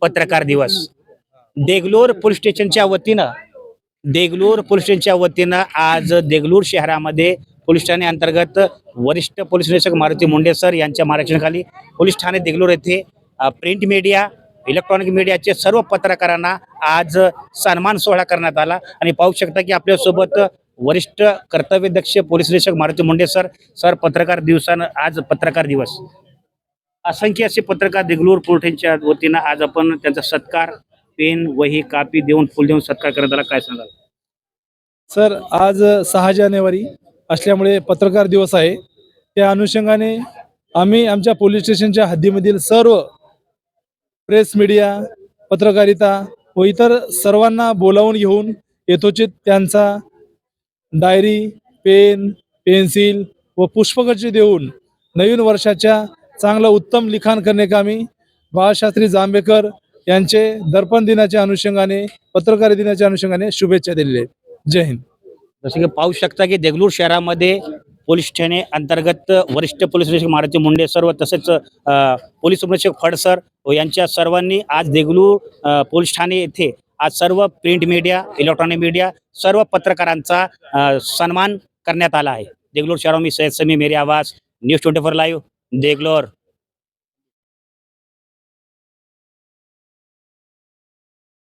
पत्रकार दिवस. देगलूर पोलीस स्टेशनच्या वतीनं देगलूर पोलीस स्टेशनच्या वतीनं आज देगलूर शहरामध्ये पोलीस ठाणे अंतर्गत वरिष्ठ पोलीस निरीक्षक मारुती मुंडे सर यांच्या मार्गदर्शनाखाली पोलीस ठाणे देगलूर येथे प्रिंट मीडिया इलेक्ट्रॉनिक मीडियाचे सर्व पत्रकारांना आज सन्मान सोहळा करण्यात आला. आणि पाहू शकता की आपल्यासोबत वरिष्ठ कर्तव्यदक्ष पोलीस निरीक्षक मारुती मुंडे सर सर पत्रकार दिवसानं आज पत्रकार दिवस. असंख्य असे पत्रकार देगलूर पोर्टेंच्या वतीनं आज आपण त्यांचा सत्कार पेन वही कापी देऊन फुल देऊन सत्कार करण्यात आला. काय सांगाल? सर आज सहा जानेवारी असल्यामुळे पत्रकार दिवस आहे. त्या अनुषंगाने आम्ही आमच्या पोलीस स्टेशनच्या हद्दीमधील सर्व प्रेस मीडिया पत्रकारिता व इतर सर्वांना बोलावून घेऊन यथोचित त्यांचा डायरी पेन पेन्सिल व पुष्पगच्छ देऊन नवीन वर्षाच्या चांगलं उत्तम लिखाण करण्याकामी बाळशास्त्री जांभेकर यांचे दर्पण दिनाच्या अनुषंगाने पत्रकार दिनाच्या अनुषंगाने शुभेच्छा दिलेल्या आहेत. जय हिंद. जसं की पाहू शकता की देगलूर शहरामध्ये पोलीस ठाणे अंतर्गत वरिष्ठ पोलीस निरीक्षक मारुती मुंडे सर्व तसेच पोलीस उपनिरीक्षक फडसर यांच्या सर्वांनी आज देगलूर पोलीस ठाणे येथे आज सर्व प्रिंट मीडिया इलेक्ट्रॉनिक मीडिया सर्व पत्रकारांचा सन्मान करण्यात आला आहे. देगलूर शहरात मी सैयद समी मेरी आवाज news twenty four live. Deglur.